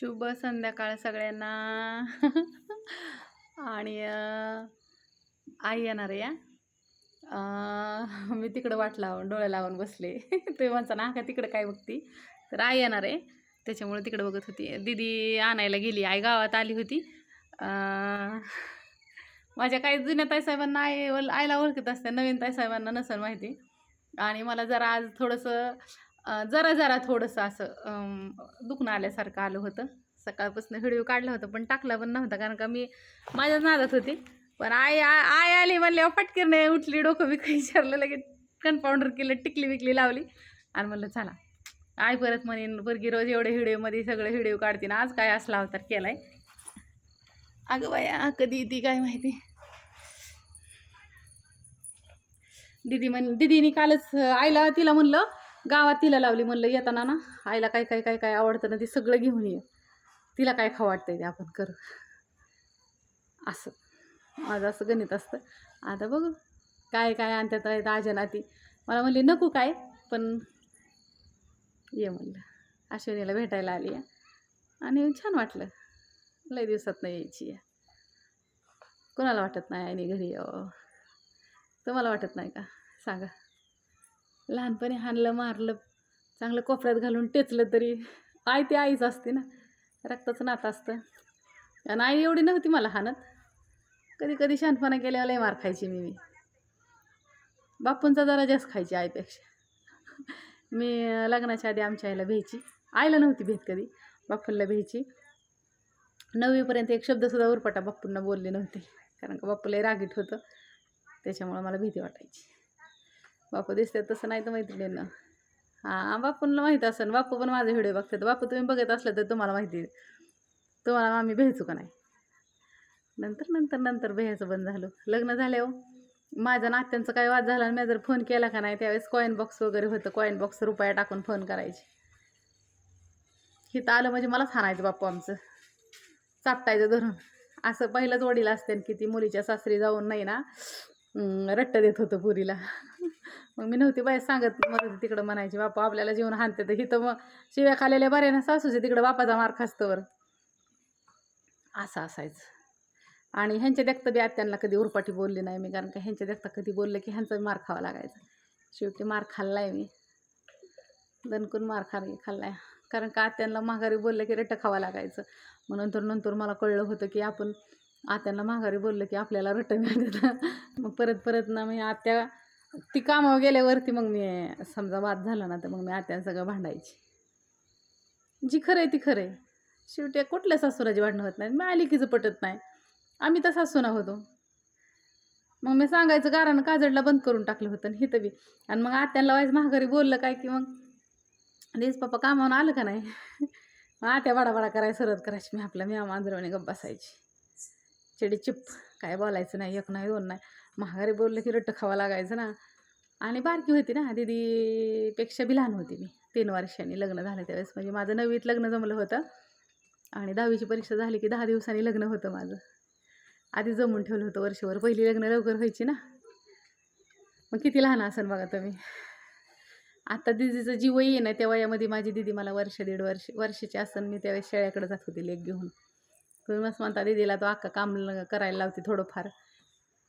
शुभ संध्याकाळ सगळ्यांना. आणि आई येणार आहे या. मी तिकडं वाट लावून डोळे लावून बसले. ते म्हणता ना का तिकडं काय बघती? तर आई येणार आहे. त्याच्यामुळे तिकडं बघत होती. दिदी आणायला गेली. आई गावात आली होती. माझ्या काही जुन्या ताईसाहेबांना आई ओळ- आईला ओळखत असते. नवीन ताईसाहेबांना नसेल माहिती. आणि मला जरा आज थोडंसं जरा जरा थोडंसं असं दुखणं आल्यासारखं आलं होतं. सकाळपासून व्हिडिओ काढला होता पण टाकला पण नव्हता कारण का मी माझ्याच नादात होती. पण आई आ- आई आली म्हणल्यावर पटकीर नाही उठली डोकं बिकं. विचारलं लगेच कन्पाऊंडर केलं टिकली विकली लावली. आणि म्हणलं चला. आई परत म्हणेन बरगी रोज एवढे व्हिडिओमध्ये सगळे व्हिडिओ काढते ना आज काय असला अवतार केलाय? अगं बाया कधी ती काय माहिती? दिदी म्हण दिदीने कालच आईला तिला म्हणलं गावात तिला लावली म्हणलं येताना ना आईला काय काय काय काय आवडतं ना ते सगळं घेऊन ये. तिला काय खाऊ वाटतंय ते आपण करू. असं. माझं असं गणित असतं. आता बघू काय काय आणतात आहेत ती नाती. मला म्हणली नको काय पण ये म्हणलं. अश्विनीला भेटायला आली आहे. आणि छान वाटलं. लय दिवसात नाही यायची आहे. कोणाला वाटत नाही आणि घरी यावं? तुम्हाला वाटत नाही का? सांगा. लहानपणी हाणलं मारलं चांगलं कोपऱ्यात घालून टेचलं तरी. आई ती आईच असते ना. रक्ताचं नातं असतं. आणि आई एवढी नव्हती मला हाणत. कधी कधी शहाणपणा केल्यावर लय मार खायची मी मी. बापूंचा जरा जास्त खायची आईपेक्षा. मी लग्नाच्या आधी आमच्या आईला भ्यायची. आईला नव्हती भेट कधी. बापूंला भ्यायची. नववीपर्यंत एक शब्दसुद्धा उरपाटा बापूंना बोलले नव्हते. कारण का बापूला रागीट होतं. त्याच्यामुळं मला भीती वाटायची. बापू दिसतात तसं नाही तर मैत्रिणींना. हां बापूंना माहीत असेल बापू पण माझे व्हिडिओ बघतात. बापू तुम्ही बघत असलं तर तुम्हाला माहिती तुम्हाला आम्ही भेचू का नाही? नंतर नंतर नंतर भेहायचं बंद झालं. लग्न झाले हो. माझ्या नात्यांचा काही वाद झाला आणि मी जर फोन केला का नाही त्यावेळेस कॉईन बॉक्स वगैरे होतं. कॉईन बॉक्स रुपया टाकून फोन करायचे. हिथं आलं म्हणजे मलाच हाणायचं बाप्पू आमचं. चापटायचं धरून. असं पहिलंच वडील असते की ती मुलीच्या सासरी जाऊन नाही ना रट्ट देत होतं पुरीला. मग मी नव्हती बाय सांगत मग तिकडं म्हणायची बापा आपल्याला जेवण हानते तर हिथं मग शिव्या खाल्लेल्या बरे ना सासूचे तिकडं बापाचा मार खास्तवर. असं असायचं. आणि ह्यांच्या देखता बी आत्यांना कधी उरपाटी बोलली नाही मी कारण का ह्यांच्या देखता कधी बोललं की ह्यांचा मार खावा लागायचा. शेवटी मार खाल्लाय मी. दणकून मार खा खाल्लाय. कारण का आत्यांना माघारी बोललं की रट्ट खावा लागायचं. मग नंतर नंतर मला कळलं होतं की आपण आत्यांना माघारी बोललं की आपल्याला रट्ट मिळत मग परत परत ना मी आत्या ती कामावर गेल्यावरती मग मी समजा वाद झाला ना तर मग मी आत्यांसगळं भांडायची. जी खरं आहे ती खरं आहे. शेवटी कुठल्या सासूराची भांडणं होत नाही मी आलिकीचं पटत नाही. आम्ही तर सासूना होतो. मग मी सांगायचं कारण काजडला बंद करून टाकलं होतं आणि हिथं बी. आणि मग आत्याला वाईज महागारी बोललं काय की मग देस पप्पा कामावून आलं का नाही? मग आत्या बडाबडा करायला सरत करायची मी आपल्या मी आंधळवणी गप्प बसायची. चिडी चिप काय बोलायचं नाही एक नाही दोन नाही. महागारी बोललं की रट्ट खावा लागायचं ना. आणि बारकी होती ना दीदीपेक्षा बी लहान होती मी तीन वर्षांनी लग्न झालं त्यावेळेस. म्हणजे माझं नववीत लग्न जमलं होतं. आणि दहावीची परीक्षा झाली की दहा दिवसांनी लग्न होतं माझं. आधी जमून ठेवलं होतं वर्षभर. पहिली लग्न लवकर व्हायची ना. मग किती लहान असन बघा तुम्ही. आता दिदीचं जी वय आहे ना त्या वयामध्ये. माझी दिदी मला वर्ष दीड वर्ष वर्षाची असन. मी त्यावेळेस शेळ्याकडे जात होती लेख घेऊन. तुम्ही मस्त म्हणता दिदीला तो अक्का काम करायला लावते थोडंफार.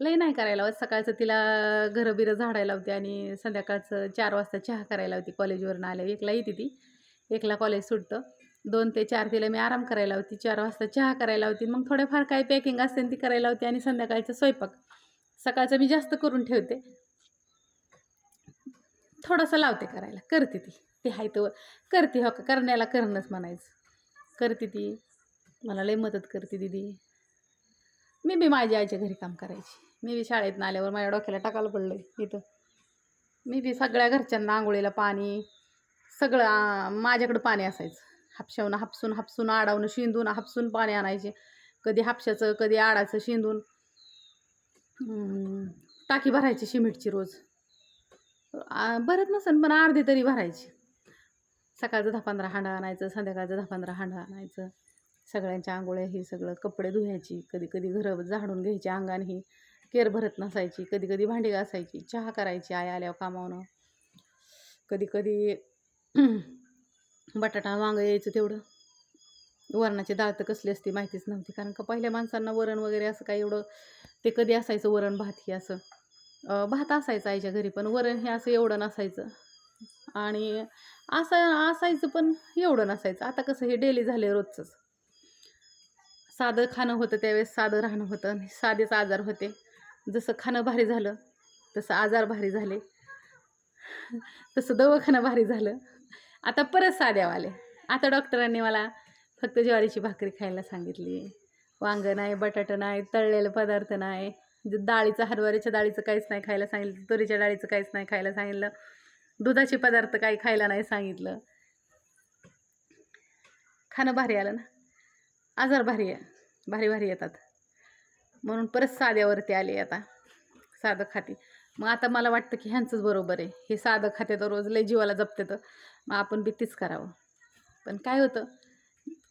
लई नाही करायला लावत. सकाळचं तिला घरं बिरं झाडायला लावते आणि संध्याकाळचं चार वाजता चहा करायला लावते. कॉलेजवरून आल्या एकला येते ती. एकला कॉलेज सुटतं. दोन ते चार तिला मी आराम करायला होती चार वाजता चहा करायला होती मग थोडेफार काय पॅकिंग असते ती करायला लावते आणि संध्याकाळचं स्वयंपाक. सकाळचं मी जास्त करून ठेवते. थोडंसं लावते करायला. करते ती. ती हाय तर करते हो का? करण्याला करणंच म्हणायचं. करते ती. मला लई मदत करते दिदी. मी बी माझ्या आईच्या घरी काम करायची. मी बी शाळेतनं आल्यावर माझ्या डोक्याला टाकायला पडलं इथं. मी बी सगळ्या घरच्यांना आंघोळीला पाणी सगळं माझ्याकडं पाणी असायचं. हापशावून हापसून हापसून आडावून शिंदून हापसून पाणी आणायचे. कधी हापशाचं कधी आडाचं शिंदून. टाकी भरायची शिमिटची रोज. भरत नसेल पण अर्धी तरी भरायची. सकाळचं दहा पंधरा हांडा आणायचं संध्याकाळचं दहा पंधरा हांडा आणायचं. सगळ्यांच्या आंघोळ्या ही सगळं कपडे धुवायची कधी कधी घरं झाडून घ्यायची अंगाने ही केर भरत नसायची कधी कधी भांडी घासायची चहा करायची आई आल्यावर कामावनं कधी कधी बटाटा वांग यायचं तेवढं. वरणाची डाळ तर कसली असते माहितीच नव्हती कारण का पहिल्या माणसांना वरण वगैरे असं काही एवढं ते कधी असायचं वरण भात ही असं. भात असायचं आईच्या घरी पण वरण हे असं एवढं नसायचं. आणि असं असायचं पण एवढं नसायचं. आता कसं हे डेली झाले रोजचंच. साधं खाणं होतं त्यावेळेस साधं राहणं होतं आणि साधेच आजार होते. जसं खाणं भारी झालं तसं आजार भारी झाले. तसं दवाखानं भारी झालं. आता परत साध्यावाले आता डॉक्टरांनी मला फक्त ज्वारीची भाकरी खायला सांगितली. वांग नाही बटाटा नाही तळलेले पदार्थ नाही. ज- डाळीचं हरभऱ्याच्या डाळीचं काहीच नाही खायला सांगितलं तुरीच्या डाळीचं काहीच नाही खायला सांगितलं. दुधाचे पदार्थ काही खायला नाही सांगितलं. खाणं भारी आलं ना. आजार भारी आहे. भारी भारी येतात. म्हणून परत साध्यावरती आले आता. साधं खाते. मग आता मला वाटतं की ह्यांचंच बरोबर आहे. हे साधं खाते तर रोज लय जीवाला जपते तर. मग आपण भीतीच करावं. पण काय होतं?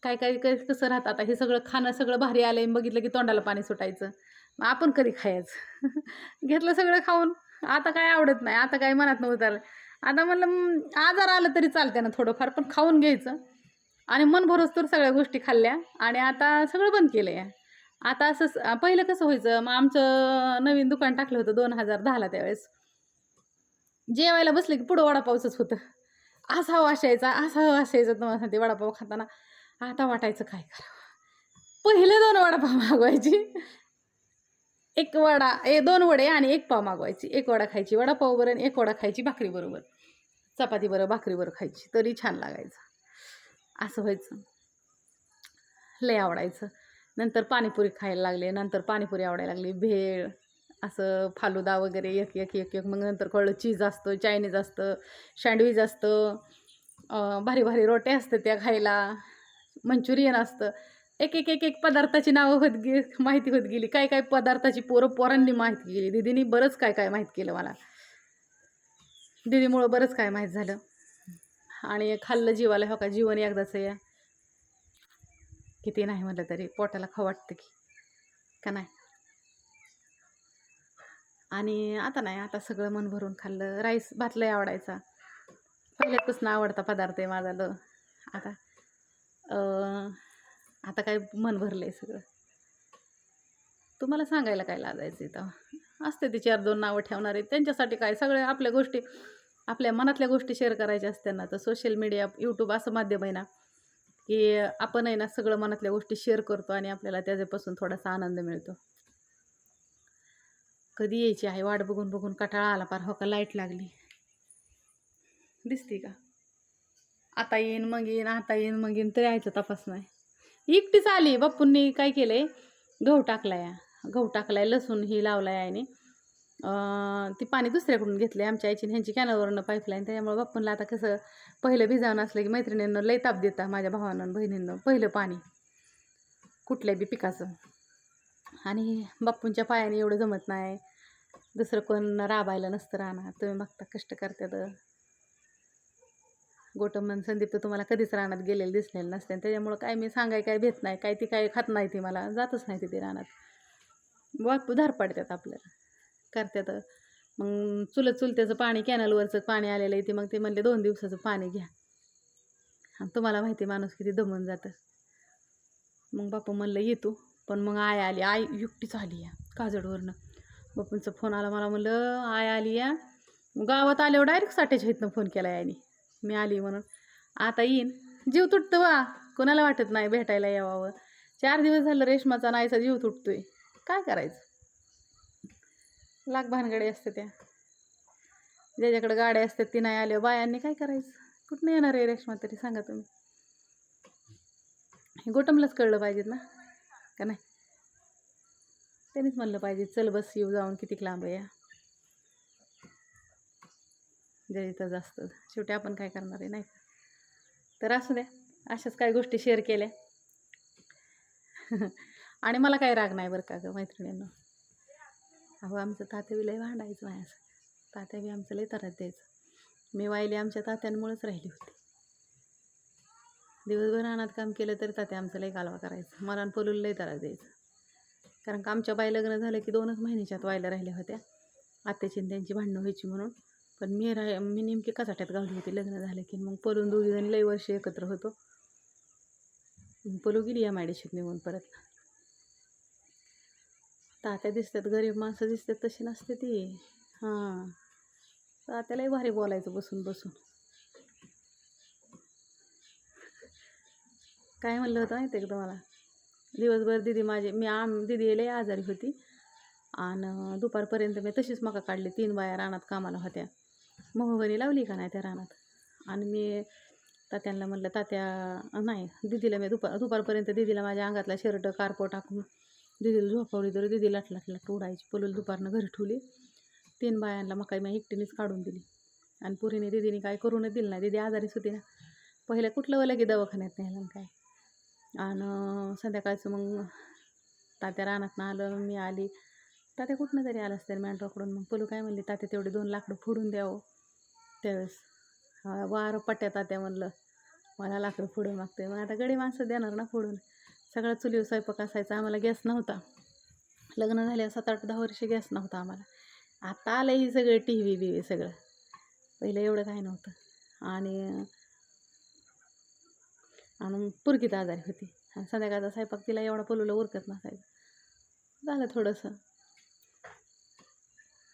काय काय काय कसं राहतं आता? हे सगळं खाणं सगळं भारी आलं आहे बघितलं की तोंडाला पाणी सुटायचं. मग आपण कधी खायचं? घेतलं सगळं खाऊन. आता काय आवडत नाही. आता काय मनात नव्हतं आलं आता म्हणलं आजार आलं तरी चालते ना थोडंफार पण खाऊन घ्यायचं. आणि मन भरोस तर सगळ्या गोष्टी खाल्ल्या आणि आता सगळं बंद केलं आहे आता असं पहिलं कसं व्हायचं मग आमचं नवीन दुकान टाकलं होतं दोन हजार दहाला त्यावेळेस. जेवायला बसले की पुढं वडापावचंच होतं. असा वाशायचा असा वाशायचा तुम्हाला सांगते वडापाव खाताना. आता वाटायचं काय करावं? पहिले दोन वडापाव मागवायची. एक वडा ए दोन वडे आणि एक पाव मागवायची. एक वडा खायची वडापाव बरोबर आणि एक वडा खायची भाकरीबरोबर. चपातीबरोबर चपाती भाकरी खायची. तरी छान लागायचं. असं व्हायचं. लय आवडायचं. नंतर पाणीपुरी खायला लागले नंतर पाणीपुरी आवडायला लागली. भेळ असं फालुदा वगैरे एक एक एक एक. मग नंतर कळलं चीज असतं चायनीज असतं सँडविच असतं. भारी भारी रोट्या असतं त्या खायला. मंचुरियन असतं. एक एक एक एक पदार्थाची नावं होत गे माहिती होत गेली. काय काय पदार्थाची पोरं पोरांनी माहिती केली. दिदीनी बरंच काय काय माहीत केलं मला. दिदीमुळं बरंच काय माहीत झालं. आणि खाल्लं जीवाला हो का? जीवन एकदाचं या. किती नाही म्हटलं तरी पोटाला खाऊ वाटतं की. का नाही? आणि आता नाही आता सगळं मन भरून खाल्लं. राईस भात लय आवडायचा. पहिल्यापासून आवडता पदार्थ आहे माझा ल. आता आता काय मन भरलं आहे सगळं. तुम्हाला सांगायला काय लाजायचं इथं? असते ते चार दोन नावं ठेवणारे. त्यांच्यासाठी काय? सगळ्या आपल्या गोष्टी आपल्या मनातल्या गोष्टी शेअर करायच्या असतात ना. तर सोशल मीडिया यूट्यूब असं माध्यम आहे ना की आपण आहे ना सगळं मनातल्या गोष्टी शेअर करतो आणि आपल्याला त्याच्यापासून थोडासा आनंद मिळतो. कधी यायची आहे वाट बघून बघून कटाळा आला पार हो का लाइट लागली. दिसते का? आता येईन मग येईन आता येईन मग येईन तरी यायचं तपास नाही. एकटीच आली बाप्पूंनी काय केलंय? गहू टाकलाय. गहू टाकलाय लसूण ही लावलाय याने ती पाणी दुसऱ्याकडून घेतलंय आमच्या आईची ह्यांची कॅनलवरनं पाईपलाईन त्याच्यामुळे बाप्पूंला आता कसं पहिलं भिजावून असलं की मैत्रिणींना लई ताप देता माझ्या भावानं बहिणींना. पहिलं पाणी कुठल्या बी पिकाचं. आणि बाप्पूंच्या पायाने एवढं जमत नाही. दुसरं कोण राबायला नसतं राहणार. तुम्ही बघता कष्ट करतात. गोटमन संदीप तर तुम्हाला कधीच रानात गेलेलं दिसलेलं नसते. आणि त्याच्यामुळं काय मी सांगाय काय भेट नाही. काय ती काय खात नाही ती मला. जातच नाही तिथे रानात. बापू धार पडतात आपल्याला. करतात मग चुलत चुलत्याचं पाणी कॅनलवरचं पाणी आलेलं आहे ते मग ते म्हणले दोन दिवसाचं पाणी घ्या. आणि तुम्हाला माहिती आहे माणूस किती दमून जातं. मग बापू म्हणलं येतो पण मग आय आली आई युक्तीच आली या काजडवरनं. बापूंचा फोन आला मला म्हणलं आय आली या. गावात आल्यावर डायरेक्ट साठ्याच्या इथनं फोन केला याने. मी आली म्हणून. आता येईन. जीव तुटतो वा कोणाला वाटत नाही भेटायला यावावं चार दिवस झालं रेशमाचा नाहीचा जीव तुटतोय. काय करायचं? लाख भानगडी असते त्या. ज्याच्याकडे गाड्या असतात ती नाही आल्या. बायांनी काय करायचं? कुठनं येणार आहे रेश्मा तरी? सांगा तुम्ही. हे गोटमलाच कळलं पाहिजेत ना? का नाही? त्यांनीच म्हणलं पाहिजे चल बस येऊ जाऊन किती लांब आहे या. जे जास्त. शेवटी आपण काय करणार आहे नाही तर असू द्या. अशाच काही गोष्टी शेअर केल्या. आणि मला काही राग नाही बरं का गं मैत्रिणींना? अहो आमचं तात्यावी लय भांडायचं माझ्यासं तात्यावी आमचं लय तरात द्यायचं. मी वायली आमच्या तात्यांमुळेच राहिली होती. दिवसभर अनात काम केलं तरी तात्या आमचं लय कालवा करायचं. मला आणि पलूला लय त्रास द्यायचं. कारण का आमच्या बाई लग्न झालं की दोनच महिन्याच्यात व्हायला राहिल्या होत्या. आत्याची त्यांची भांडणं व्हायची म्हणून. पण मी राह मी नेमकी कचाट्यात गावली होती लग्न झालं की. मग पलून दोघी जणी लई वर्ष एकत्र होतो. पलू गेली या मायडेशीत निघून परत. तात्या दिसतात गरीब माणसं दिसतात तशी नसते ती. हां. तात्यालाही भारी बोलायचं बसून बसून. काय म्हणलं होतं माहिती एकदा का तुम्हाला? दिवसभर दिदी माझे मी आम दिदी लई आजारी होती. आणि दुपारपर्यंत मी तशीच मका काढली तीन बाया रानात कामाला होत्या. मोहगणी लावली का नाही त्या रानात? आणि मी तात्यांना म्हणलं तात्या नाही दिदीला मी दुपार दुपारपर्यंत दिदीला माझ्या अंगातला शर्ट कारपो टाकून दिदीला झोपवली तर दिदी लाट लाट लाट उडायची पलूल दुपारनं घरी ठेवली. तीन बायांना मका मी एकटीनेच काढून दिली. आणि पुरीने दिदीने काय करूनच दिलं नाही. दिदी आजारीच होती ना. पहिले कुठलं वलं की दवाखान्यात नाही काय? आणि संध्याकाळचं मग तात्या रानातनं आलं मी आली. तात्या कुठनं तरी आलं असतं मॅन्ड्रॉकडून मग पलू काय म्हणली तात्या तेवढे दोन लाकडं फोडून द्यावं हो. त्यावेळेस वारं पट्ट्या तात्या म्हणलं. मला लाकडं फोडून मागते मग आता गडी माणसं देणार ना फोडून. सगळा चुलीवर स्वयंपाक असायचा. आम्हाला गॅस नव्हता. लग्न झाल्यावर सात आठ दहा वर्ष गॅस नव्हता आम्हाला. आता आलं ही सगळं टी व्ही बी सगळं. पहिलं एवढं काय नव्हतं. आणि आणि पुरकीत आजारी होती. आणि संध्याकाळचा स्वयंपाक तिला एवढा पलूला उरकत नसायचं. झालं थोडंसं.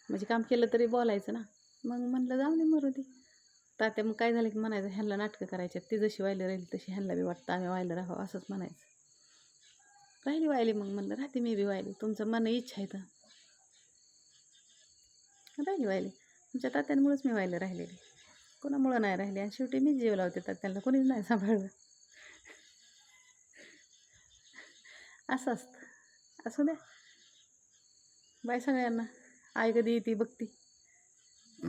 म्हणजे काम केलं तरी बोलायचं ना. मग म्हणलं जाऊ दे मरू दे. तात्या मग काय झालं की म्हणायचं ह्यांना नाटकं करायच्यात ती जशी व्हायला राहील तशी ह्यांना बी वाटतं. आम्ही व्हायला राहावं. असंच म्हणायचं. राहिली व्हायली मग म्हणलं राहते मी बी व्हायली तुमचं मन इच्छा आहे तर. राहिली व्हायली तुमच्या तात्यांमुळेच मी व्हायला राहिलेली. कोणामुळं नाही राहिली. आणि शेवटी मीच जीव लावते तात्यांना. कोणीच नाही सांभाळलं. असं असतं. असू द्या. बाय सगळ्यांना. आई कधी येते बघती.